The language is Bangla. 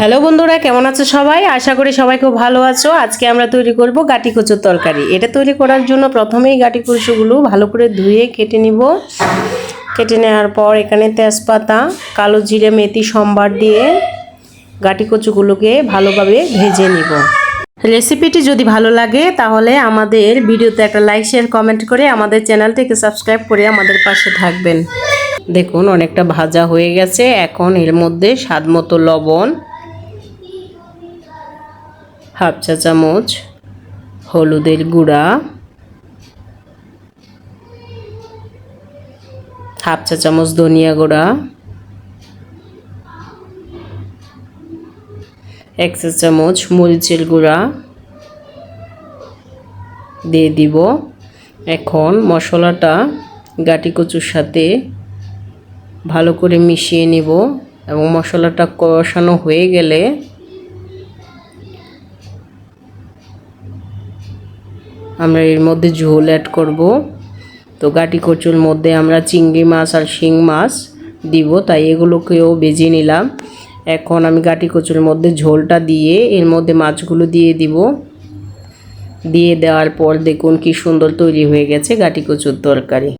হ্যালো বন্ধুরা, কেমন আছো সবাই? আশা করি সবাই খুব ভালো আছো। আজকে আমরা তৈরি করব গাটি কচুর তরকারি। এটা তৈরি করার জন্য প্রথমেই গাটি কচুগুলো ভালো করে ধুয়ে কেটে নিব। কেটে নেওয়ার পর এখানে তেজপাতা, কালো জিরে, মেথি, সম্বার দিয়ে গাটি কচুগুলোকে ভালোভাবে ভেজে নিব। রেসিপিটি যদি ভালো লাগে তাহলে আমাদের ভিডিওতে একটা লাইক, শেয়ার, কমেন্ট করে আমাদের চ্যানেলটিকে সাবস্ক্রাইব করে আমাদের পাশে থাকবেন। দেখুন, অনেকটা ভাজা হয়ে গেছে। এখন এর মধ্যে স্বাদ মতো লবণ হাফ চা চামচ হলুদের গুঁড়া, হাফ চা চামচ ধনিয়া গুঁড়া, এক চা চামচ মরিচের গুঁড়া দিয়ে দিব। এখন মশলাটা গাটি কচুর সাথে ভালো করে মিশিয়ে নিব এবং মশলাটা কষানো হয়ে গেলে আমরা এর মধ্যে ঝোল অ্যাড করব। তো গাটি কচুর মধ্যে আমরা চিংড়ি মাছ আর শিং মাছ দিব, তাই এগুলোকেও বেজে নিলাম। এখন আমি গাটি কচুর মধ্যে ঝোলটা দিয়ে এর মধ্যে মাছগুলো দিয়ে দিব। দিয়ে দেওয়ার পর দেখুন কি সুন্দর তৈরি হয়ে গেছে গাটি কচুর তরকারি।